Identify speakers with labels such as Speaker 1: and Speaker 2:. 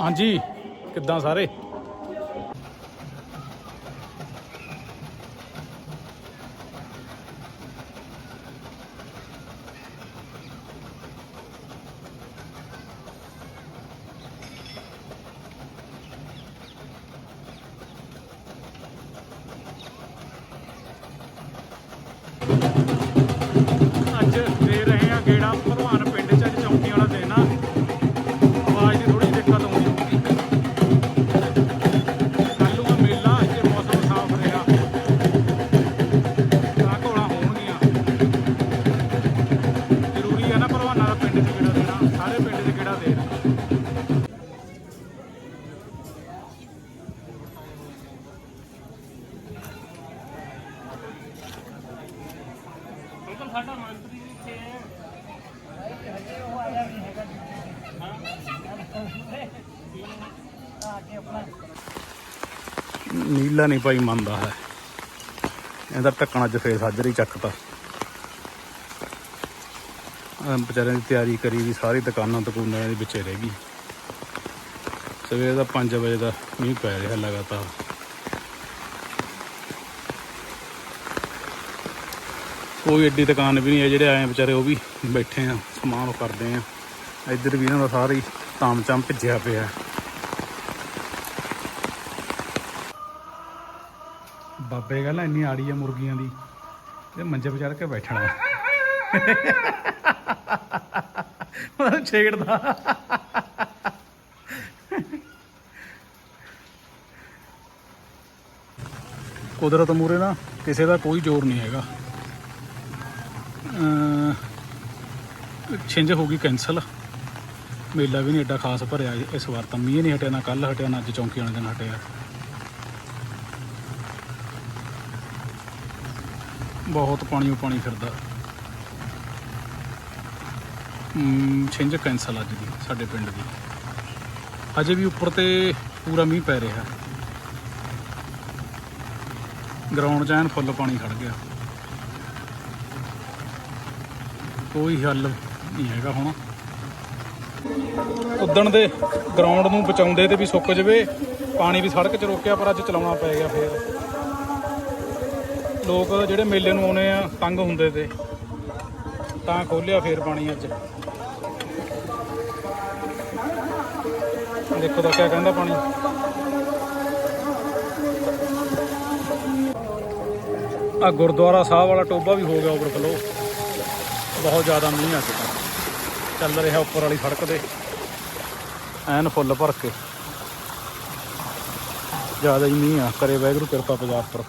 Speaker 1: ਹਾਂਜੀ, ਕਿੱਦਾਂ ਸਾਰੇ? ਅੱਜ ਦੇ ਰਹੇ ਆ ਗੇੜਾ ਭਲਵਾਨ ਪਿੰਡ ਚ ਅੱਜ ਚੌਂਕੀ ਵਾਲਾ ਦਿਨ ਆ ਅੰਕਲ ਸਾਡਾ ਮੰਤਰੀ ਕਿੱਥੇ ਹੈ। ਨੀਲਾ ਨਹੀਂ ਭਾਈ ਮੰਨਦਾ ਹੈ। ਇਹਦਾ ਢੱਕਣਾ ਚ ਫੇਰ ਸਾਜਰੀ ਚੱਕਤਾ। ਵਿਚਾਰਿਆਂ ਦੀ ਤਿਆਰੀ ਕਰੀ ਵੀ ਸਾਰੀ ਦੁਕਾਨਾਂ ਦੁਕਾਨਾਂ ਦੇ ਵਿੱਚ ਰਹਿ ਗਈ। ਸਵੇਰ ਦਾ 5 ਵਜੇ ਦਾ ਮੀਂਹ ਪੈ ਰਿਹਾ ਲਗਾਤਾਰ। ਕੋਈ ਏਡੀ ਦੁਕਾਨ ਵੀ ਨਹੀਂ ਹੈ ਜਿਹੜੇ ਆਏ ਵਿਚਾਰੇ ਉਹ ਵੀ ਬੈਠੇ ਆ, ਸਮਾਨ ਉਹ ਕਰਦੇ ਆ। ਇੱਧਰ ਵੀ ਇਹਨਾਂ ਦਾ ਸਾਰਾ ਹੀ ਤਾਮ ਚਮ ਭਿੱਜਿਆ ਪਿਆ। ਬਾਬੇ ਗੱਲ ਇੰਨੀ ਆੜੀ ਆ ਮੁਰਗੀਆਂ ਦੀ, ਤੇ ਮੰਜੇ ਵਿਚਾਰ ਕੇ ਬੈਠਣਾ। ਉਹ ਛੇੜਦਾ। ਕੁਦਰਤ ਮੂਰੇ ਨਾ ਕਿਸੇ ਦਾ ਕੋਈ ਜ਼ੋਰ ਨਹੀਂ ਹੈਗਾ। ਛਿੰਝ ਹੋ ਗਈ ਕੈਂਸਲ ਮੇਲਾ ਵੀ ਨਹੀਂ ਐਡਾ ਖਾਸ ਭਰਿਆ ਇਸ ਵਾਰ ਤਾਂ ਮੀਂਹ ਨਹੀਂ ਹਟਿਆ, ਨਾ ਕੱਲ ਹਟਿਆ, ਨਾ ਅੱਜ ਚੌਂਕੀ ਵਾਲੇ ਦਿਨ ਹਟਿਆ। ਬਹੁਤ ਪਾਣੀ ਓ ਪਾਣੀ ਫਿਰਦਾ ਛਿੰਝ ਕੈਂਸਲ ਅੱਜ ਦੀ, ਸਾਡੇ ਪਿੰਡ ਦੀ। ਅਜੇ ਵੀ ਉੱਪਰ ਤੇ ਪੂਰਾ ਮੀਂਹ ਪੈ ਰਿਹਾ। ਗਰਾਊਂਡ 'ਚ ਐਨ ਫੁੱਲ ਪਾਣੀ ਖੜ ਗਿਆ। ਕੋਈ ਹੱਲ ਨਹੀਂ ਹੈਗਾ ਹੁਣ। ਉਦਣ ਦੇ ਗਰਾਊਂਡ ਨੂੰ ਬਚਾਉਂਦੇ ਤੇ ਵੀ ਸੁੱਕ ਜਵੇ, ਪਾਣੀ ਵੀ ਸੜਕ 'ਚ ਰੋਕਿਆ, ਪਰ ਅੱਜ ਚਲਾਉਣਾ ਪੈ ਗਿਆ ਫੇਰ। ਲੋਕ ਜਿਹੜੇ ਮੇਲੇ ਨੂੰ ਆਉਨੇ ਆ, ਤੰਗ ਹੁੰਦੇ ਤੇ। ਤਾਂ ਖੋਲਿਆ ਫੇਰ ਪਾਣੀ ਅੱਜ। ਦੇਖੋ ਤਾਂ ਕਿਆ ਕਹਿੰਦਾ ਪਾਣੀ। ਆ ਗੁਰਦੁਆਰਾ ਸਾਹਿਬ ਵਾਲਾ ਟੋਬਾ ਵੀ ਹੋ ਗਿਆ ਓਵਰਫਲੋ ਬਹੁਤ ਜ਼ਿਆਦਾ ਮੀਂਹ ਅੱਜ ਤਾਂ ਚੱਲ ਰਿਹਾ ਉੱਪਰ ਵਾਲੀ ਸੜਕ ਤੇ। ਐਨ ਫੁੱਲ ਭਰ ਕੇ। ਜ਼ਿਆਦਾ ਹੀ ਮੀਂਹ ਆ, ਕਰੇ ਵਾਹਿਗੁਰੂ ਕਿਰਪਾ ਪੰਜਾਬ ਪਰ